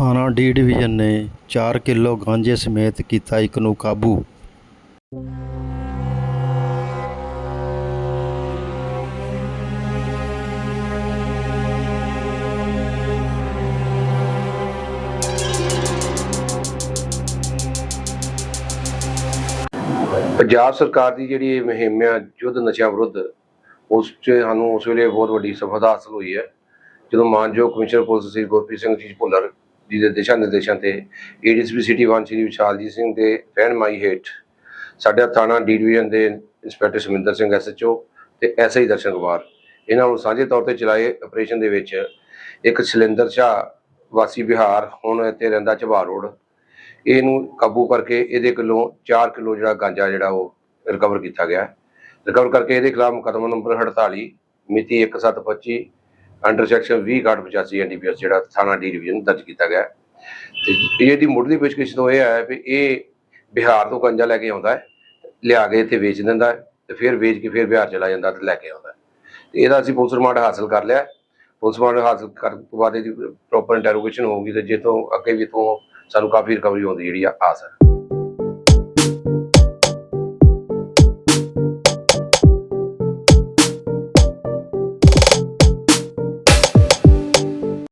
ਥਾਣਾ D division ਨੇ 4 kilo ਗਾਂਜੇ ਸਮੇਤ ਕੀਤਾ ਇੱਕ ਨੂੰ ਕਾਬੂ। ਪੰਜਾਬ ਸਰਕਾਰ ਦੀ ਜਿਹੜੀ ਇਹ ਮੁਹਿੰਮ ਆ ਯੁੱਧ ਨਸ਼ਿਆਂ ਵਿਰੁੱਧ, ਉਸ 'ਚ ਸਾਨੂੰ ਉਸ ਵੇਲੇ ਬਹੁਤ ਵੱਡੀ ਸਫਲਤਾ ਹਾਸਲ ਹੋਈ ਹੈ। ਜਦੋਂ ਮਾਨਯੋਗ ਕਮਿਸ਼ਨਰ ਪੁਲਿਸ ਸ੍ਰੀ ਗੁਰਪ੍ਰੀਤ ਸਿੰਘ ਜੀ ਭੁੱਲਰ ਜੀ ਦੇ ਦਿਸ਼ਾ ਨਿਰਦੇਸ਼ਾਂ ਤੇ ਏਡੀਸੀਪੀ ਸਿਟੀ 1 ਸ੍ਰੀ ਵਿਸ਼ਾਲਜੀਤ ਸਿੰਘ ਦੇ ਰਹਿਨਮਾਈ ਹੇਠ ਸਾਡਾ ਥਾਣਾ ਡੀ ਡਿਵੀਜ਼ਨ ਦੇ ਇੰਸਪੈਕਟਰ ਸੁਮਿੰਦਰ ਸਿੰਘ ਐਸਐਚਓ ਤੇ ਐਸਆਈ ਦਰਸ਼ਨ ਕੁਮਾਰ, ਇਹਨਾਂ ਨੂੰ ਸਾਂਝੇ ਤੌਰ ਤੇ ਚਲਾਏ ਆਪਰੇਸ਼ਨ ਦੇ ਵਿੱਚ ਇੱਕ ਸਿਲੰਦਰ ਸ਼ਾਹ ਵਾਸੀ ਬਿਹਾਰ, ਹੁਣ ਇੱਥੇ ਰਹਿੰਦਾ ਝਬਾਰ ਰੋਡ। ਇਹਨੂੰ ਕਾਬੂ ਕਰਕੇ ਇਹਦੇ ਕੋਲੋਂ 4 ਕਿਲੋ ਜਿਹੜਾ ਗਾਂਜਾ ਜਿਹੜਾ ਉਹ ਰਿਕਵਰ ਕੀਤਾ ਗਿਆ। ਰਿਕਵਰ ਕਰਕੇ ਇਹਦੇ ਖਿਲਾਫ ਮੁਕੱਦਮਾ ਨੰਬਰ 48 ਮਿਤੀ 1725 ਅੰਡਰ ਸੈਕਸ਼ਨ 2085 ਐਨਡੀਪੀਐਸ ਜਿਹੜਾ ਥਾਣਾ ਡੀ ਡਿਵੀਜ਼ਨ ਦਰਜ ਕੀਤਾ ਗਿਆ ਤੇ ਇਹਦੀ ਮੁੱਢਲੀ ਪੁੱਛਗਿੱਛ ਤੋਂ ਇਹ ਆਇਆ ਵੀ ਇਹ ਬਿਹਾਰ ਤੋਂ ਗੰਜਾ ਲੈ ਕੇ ਆਉਂਦਾ ਹੈ, ਲਿਆ ਕੇ ਇੱਥੇ ਵੇਚ ਦਿੰਦਾ ਹੈ ਤੇ ਫਿਰ ਵੇਚ ਕੇ ਫਿਰ ਬਿਹਾਰ ਚਲਾ ਜਾਂਦਾ ਤੇ ਲੈ ਕੇ ਆਉਂਦਾ ਹੈ। ਤੇ ਇਹਦਾ ਅਸੀਂ ਪੁਲਿਸ ਰਿਮਾਂਡ ਹਾਸਲ ਕਰ ਲਿਆ ਪੁਲਿਸ ਰਿਮਾਂਡ ਹਾਸਲ ਕਰਨ ਤੋਂ ਬਾਅਦ ਇਹਦੀ ਪ੍ਰੋਪਰ ਇੰਟਰੋਗੇਸ਼ਨ ਹੋਊਗੀ ਤੇ ਜੇ ਤੋਂ ਅੱਗੇ ਵੀ ਤੋਂ ਸਾਨੂੰ ਕਾਫੀ ਰਿਕਵਰੀ ਹੋਣ ਦੀ ਜਿਹੜੀ ਆਸ ਹੈ।